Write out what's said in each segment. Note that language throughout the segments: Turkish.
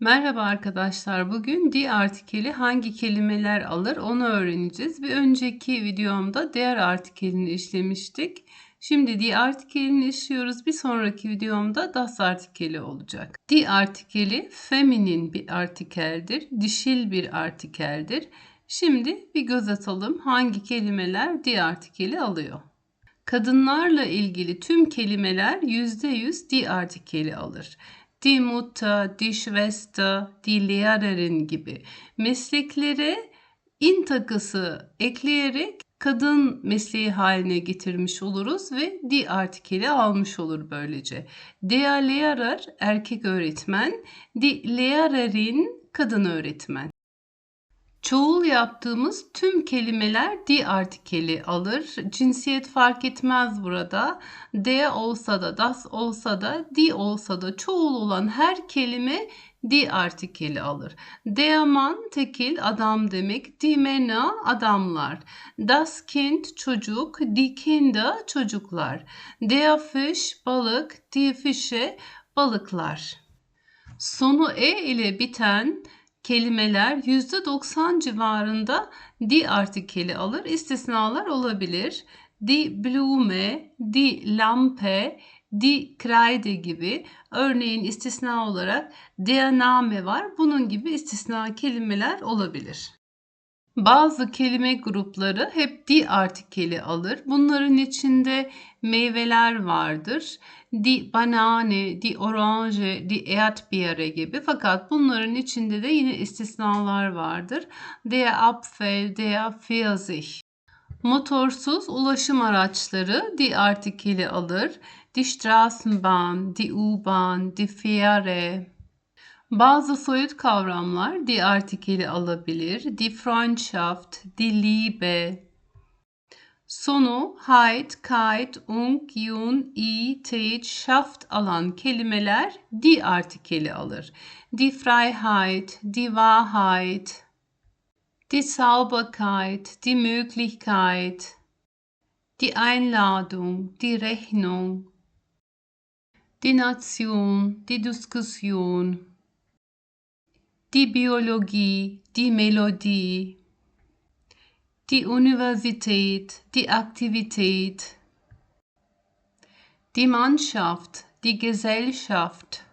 Merhaba arkadaşlar. Bugün di artikeli hangi kelimeler alır onu öğreneceğiz. Bir önceki videomda diğer artikelini işlemiştik. Şimdi di artikelini işliyoruz. Bir sonraki videomda das artikeli olacak. Di artikeli feminin bir artikeldir. Dişil bir artikeldir. Şimdi bir göz atalım hangi kelimeler di artikeli alıyor. Kadınlarla ilgili tüm kelimeler %100 di artikeli alır die Mutter, die Schwester, die Lehrerin gibi mesleklere in takısı ekleyerek kadın mesleği haline getirmiş oluruz ve di artikeli almış olur böylece. Der Lehrer erkek öğretmen, die Lehrerin kadın öğretmen. Çoğul yaptığımız tüm kelimeler di artikeli alır. Cinsiyet fark etmez burada. De olsa da, das olsa da, di olsa da çoğul olan her kelime di artikeli alır. Deaman tekil adam demek. Männer adamlar. Das Kind çocuk. Die Kinder çocuklar. Der Fisch balık. Die Fische balıklar. Sonu e ile biten kelimeler %90 civarında di artikeli alır. İstisnalar olabilir. Die Blume, die Lampe, die Kreide gibi örneğin istisna olarak der Name var. Bunun gibi istisna kelimeler olabilir. Bazı kelime grupları hep di artikeli alır. Bunların içinde meyveler vardır. Di banane, di orange, di erdbeere gibi. Fakat bunların içinde de yine istisnalar vardır. Der Apfel, der Pfirsich. Motorsuz ulaşım araçları di artikeli alır. Die Straßenbahn, die U-Bahn, die Fähre. Bazı soyut kavramlar die artikeli alabilir. Die Freundschaft, die Liebe. Sonu heit, kite, ung, yun, i, teit, schaft alan kelimeler die artikeli alır. Die Freiheit, die Wahrheit, die Sauberkeit, die Möglichkeit, die Einladung, die Rechnung, die Nation, die Diskussion, die Biologie, die Melodie, die Universität, die Aktivität, die Mannschaft, die Gesellschaft.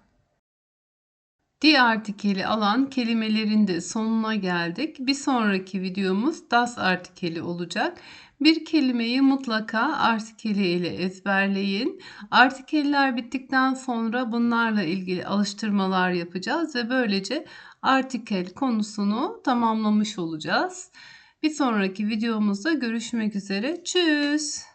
Di artikeli alan kelimelerin de sonuna geldik. Bir sonraki videomuz das artikeli olacak. Bir kelimeyi mutlaka artikeli ile ezberleyin. Artikeller bittikten sonra bunlarla ilgili alıştırmalar yapacağız ve böylece artikel konusunu tamamlamış olacağız. Bir sonraki videomuzda görüşmek üzere. Tschüss.